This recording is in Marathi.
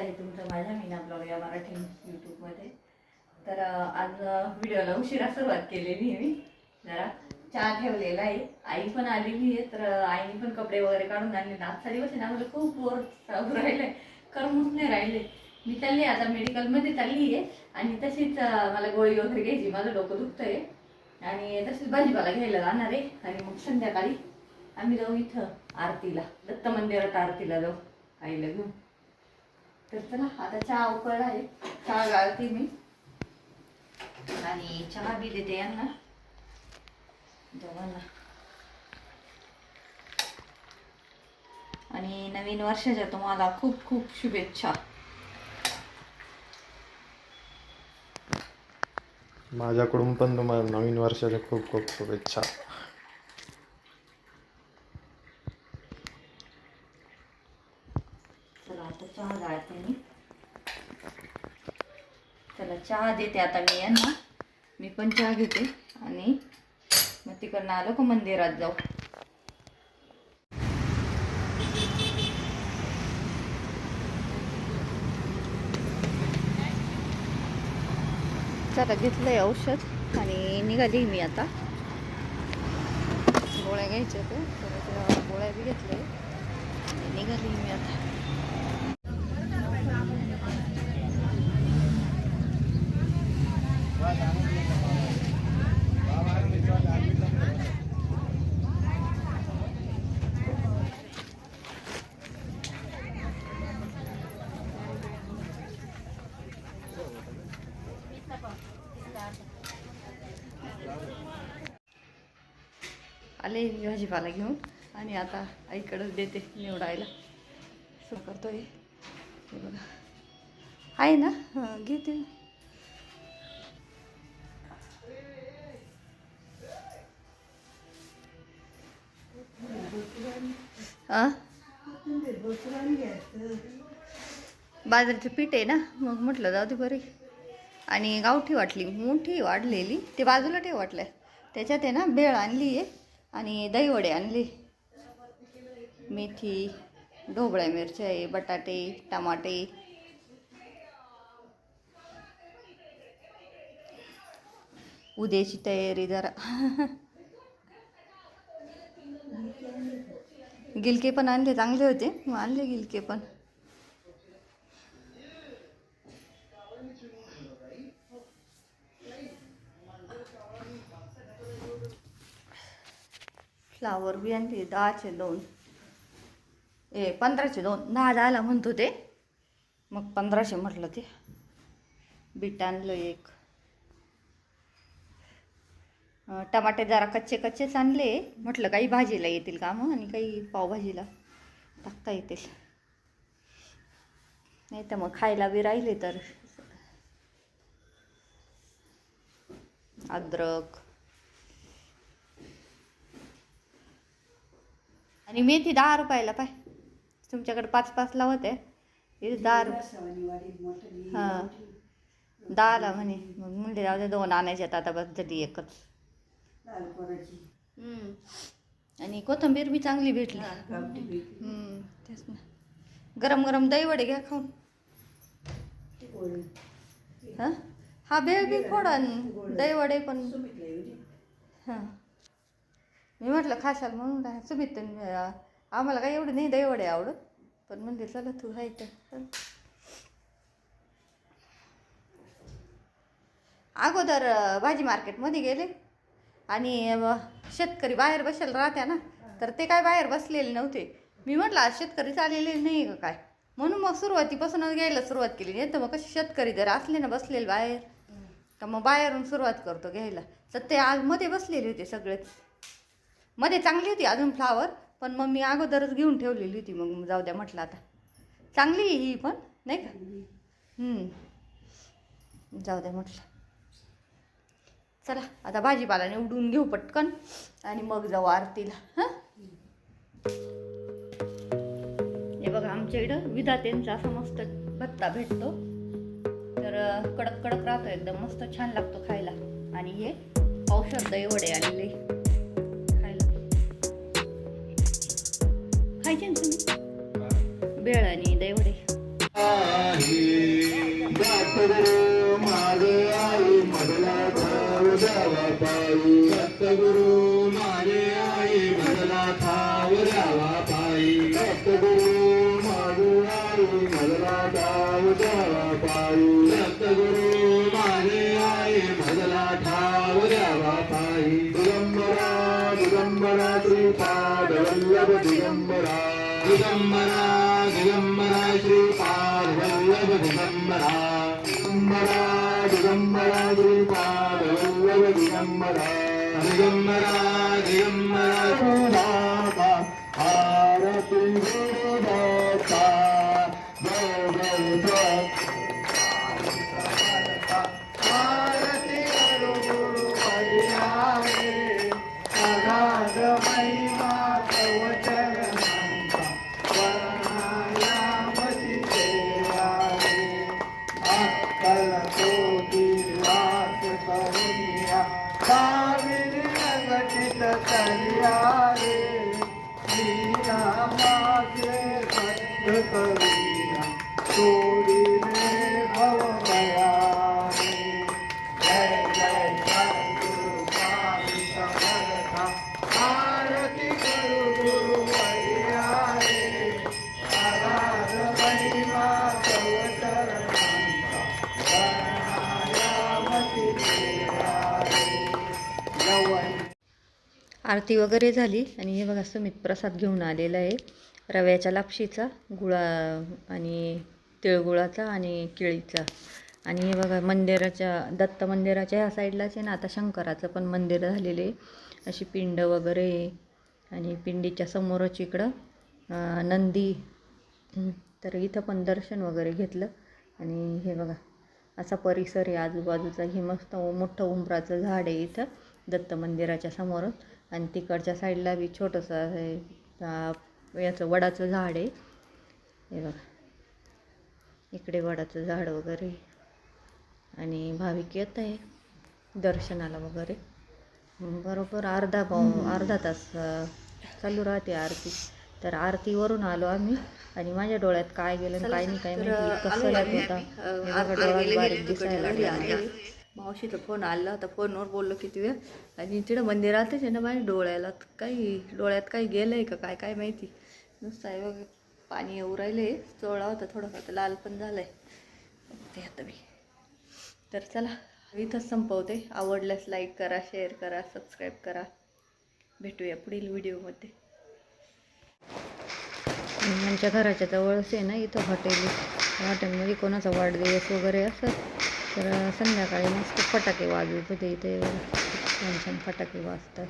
आहे तुमचं माझ्या मीना ब्लॉग या मराठी यूट्यूबमध्ये. तर आज व्हिडिओला उशिरा सुरुवात केलेली आहे मी. जरा चहा ठेवलेला आहे. आई पण आलेली आहे तर आईने पण कपडे वगैरे काढून आणले. ना आजचा दिवस आहे ना मला खूप बोर राहिले करमूच नाही राहिले. मी चालली आता मेडिकलमध्ये चालली आहे. आणि तशीच मला गोळी वगैरे घ्यायची माझं डोकं दुखतंय. आणि तशीच भाजीपाला घ्यायला जाणार आहे. आणि मग संध्याकाळी आम्ही जाऊ इथं आरतीला दत्त मंदिरात आरतीला जाऊ. आईला घेऊन. तर चला आता चहा उकळला आहे. चहा गाळते मी. आणि चहा बी देते यांना. दोघांना. आणि नवीन वर्षाच्या तुम्हाला खूप खूप शुभेच्छा. माझ्याकडून पण तुम्हाला नवीन वर्षाच्या खूप खूप शुभेच्छा. चला आता चहा गाळते मी. चला चहा देते आता मी यांना. मी पण चहा घेते आणि मग तिकडनं आलो का मंदिरात जाऊ. चला घेतलंय औषध आणि निघाली मी आता. गोळ्या घ्यायच्या होत्या तर गोळ्या बी घेतल्या. आणि निघाली मी आता. आले मी भाजीपाला घेऊन आणि आता आईकडंच देते निवडायला. सो करतोय. हे बघा. आहे ना? हां घेते. बाजरीचं पीठ आहे ना? मग म्हटलं जाऊ दे बरी. आणि गावठी वाटली. मोठी वाढलेली. ते बाजूला ठेव वाटलं त्याच्यात आहे ना बेळ आणली आहे आणि दहीवडे आणले. मेथी ढोबळ्या मिरच्या आहे बटाटे टमाटे. उद्याची तयारी जरा. गिलके पण आणले चांगले होते. मग आणले गिलके पण. फ्लावर बी आणले दहाचे दोन. ए पंधराशे दोन. दहा दहाला म्हणतो ते. मग पंधराशे म्हटलं ते. बीट आणलं एक. टमाटे जरा कच्चे कच्चेच आणले. म्हटलं काही भाजीला येतील का मग? आणि काही पावभाजीला टाकता येतील. नाही तर मग खायला बी राहिले तर. अद्रक. आणि मेथी दहा रुपयाला पाय. तुमच्याकडे पाच पाच लावत आहे. हे दहा रुपये हां. दहाला म्हणे. मग म्हणले जाऊ दे दोन आणायच्यात आता बस झाली एकच. आणि कोथिंबीर बी चांगली भेटली. तेच ना. गरम गरम दही वडे घ्या खाऊन. हां? हा भेळ बी फोडा दही वडे पण. हां. मी म्हटलं खाशाल म्हणून काय सुमित आम्हाला काय एवढं नाही दही आवडत. पण म्हणजे चला तू हाय तर. अगोदर भाजी मार्केटमध्ये गेले. आणि शेतकरी बाहेर बसेल राहत्या ना तर ते काय बाहेर बसलेले नव्हते. मी म्हटलं आज शेतकरी चाललेले नाही का काय? म्हणून मग सुरुवातीपासूनच घ्यायला सुरुवात केली. नाही तर मग कसे शेतकरी जर असले ना बसलेले बाहेर तर मग बाहेरून सुरुवात करतो घ्यायला. तर ते आज मध्ये बसलेले होते सगळेच. मध्ये चांगली होती अजून फ्लावर पण मग मी अगोदरच घेऊन ठेवलेली होती मग जाऊ द्या म्हटलं आता. चांगली आहे ही पण नाही का? जाऊ द्या म्हटलं. चला आता भाजीपाला निवडून घेऊ पटकन आणि मग जाऊ आरतीला हां? हे बघा आमच्या इकडं विधातेंचा असा मस्त भत्ता भेटतो. तर कडक कडक राहतो एकदम मस्त छान लागतो खायला. आणि हे औषध दही वडे आलेले. बेळानी ना तुम्ही? बेळ आणि माग आई Thank you. रे. आरती वगैरे झाली आणि हे बघा सुमित प्रसाद घेऊन आलेला आहे. रव्याच्या लापशीचा गुळा आणि तिळगुळाचा आणि केळीचा. आणि हे बघा मंदिराच्या दत्त मंदिराच्या ह्या साईडलाच आहे ना आता शंकराचं पण मंदिर झालेले आहे. अशी पिंड वगैरे आणि पिंडीच्या समोरच इकडं नंदी. तर इथं पण दर्शन वगैरे घेतलं. आणि हे बघा असा परिसर आहे. आजूबाजूचा हे मस्त मोठं उंबराचं झाड आहे इथं दत्त मंदिराच्या समोरच. आणि तिकडच्या साईडला बी छोटंसं हे, याचं वडाचं झाड आहे. हे बघा. इकडे वडाचं झाड वगैरे. आणि भाविक येत आहे दर्शनाला वगैरे. बरोबर अर्धा पाऊ अर्धा तास चालू राहते आरती. तर आरतीवरून आलो आम्ही आणि माझ्या डोळ्यात काय गेलं काय नाही काय माहिती कसं येत होता. डोळ्यात बारीक दिसायला लागला. मावशीचा फोन आला होता फोनवर बोललो किती वेळ आणि तिकडं मंदिरातच आहे ना माझ्या डोळ्याला काही डोळ्यात काही गेलं आहे का काय काय माहिती. नुसतं आहे बघ पाणी येऊ राहिलं आहे चोळा होता थोडासा तर लाल पण झालं आहे ते आता मी. तर चला इथंच संपवते. आवडल्यास लाईक करा शेअर करा सबस्क्राईब करा. भेटूया पुढील व्हिडिओमध्ये आमच्या घराच्या जवळच आहे ना इथं हॉटेल हॉटेलमध्ये कोणाचा वाढदिवस वगैरे असत तर संध्याकाळी मस्त फटाके वाजवत होते. इथे छान छान फटाके वाजतात.